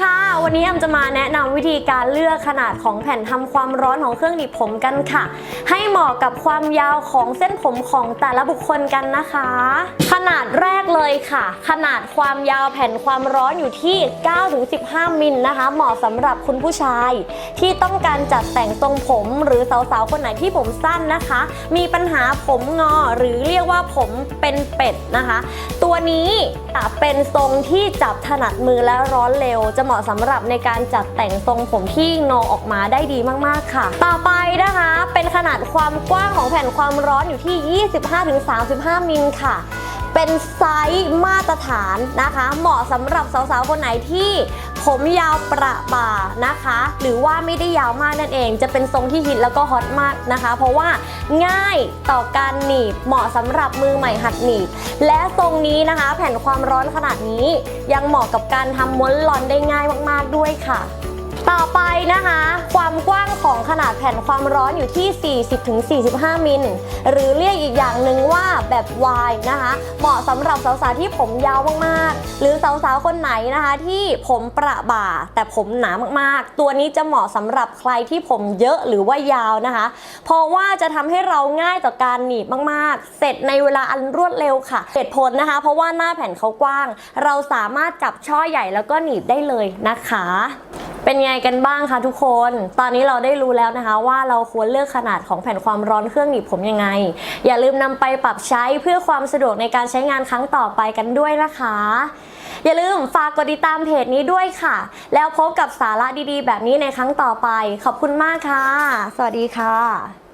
ค่ะ วันนี้แอมจะมาแนะนำวิธีการเลือกขนาดของแผ่นทำความร้อนของเครื่องหนีบผมกันค่ะ ให้เหมาะกับความยาวของเส้นผมของแต่ละบุคคลกันนะคะ ขนาดแรกเลยค่ะ ขนาดความยาวแผ่นความร้อนอยู่ที่ 9-15 มิลนะคะ เหมาะสำหรับคุณผู้ชาย ที่ต้องการจัดแต่งทรงผม หรือสาวๆคนไหนที่ผมสั้นนะคะ มีปัญหาผมงอหรือเรียกว่าผมเป็นเป็ดนะคะ ตัวนี้จะเป็นทรงที่จับถนัดมือและร้อนเร็ว จะเหมาะสำหรับในการจัดแต่งทรงผมที่งอออกมาได้ดีมากๆค่ะ ต่อไปนะคะ เป็นขนาดความกว้างของแผ่นความร้อนอยู่ที่ 25-35 มิลค่ะ เป็นไซส์มาตรฐานนะคะ เหมาะสำหรับสาวๆคนไหนที่ ผมยาวประบ่านะคะ หรือว่าไม่ได้ยาวมากนั่นเอง จะเป็นทรงที่ฮิตแล้วก็ฮอตมากนะคะ เพราะว่าง่ายต่อการหนีบเหมาะสำหรับมือใหม่หัดหนีบ และทรงนี้นะคะ แผ่นความร้อนขนาดนี้ ยังเหมาะกับการทำม้วนลอนได้ง่ายมากๆด้วยค่ะ ต่อไปนะคะ ขนาดแผ่นความร้อนอยู่ที่ 40-45 มิล หรือเรียกอีกอย่างหนึ่งว่าแบบวายนะคะ เหมาะสำหรับสาวๆที่ผมยาวมากๆ หรือสาวๆคนไหนนะคะที่ผมประบ่าแต่ผมหนามากๆ ตัวนี้จะเหมาะสำหรับใครที่ผมเยอะหรือว่ายาวนะคะ เพราะว่าจะทำให้เราง่ายต่อการหนีบมากๆ เสร็จในเวลาอันรวดเร็วค่ะเหตุผลนะคะ เพราะว่าหน้าแผ่นเขากว้าง เราสามารถจับช่อใหญ่แล้วก็หนีบได้เลยนะคะ เป็นไงกันบ้างคะทุกคน ตอนนี้เราได้รู้แล้วนะคะ ว่าเราควรเลือกขนาดของแผ่นความร้อนเครื่องหนีบผมยังไง อย่าลืมนำไปปรับใช้เพื่อความสะดวกในการใช้งานครั้งต่อไปกันด้วยนะคะ อย่าลืมฝากกดติดตามเพจนี้ด้วยค่ะ แล้วพบกับสาระดีๆ แบบนี้ในครั้งต่อไป ขอบคุณมากค่ะ สวัสดีค่ะ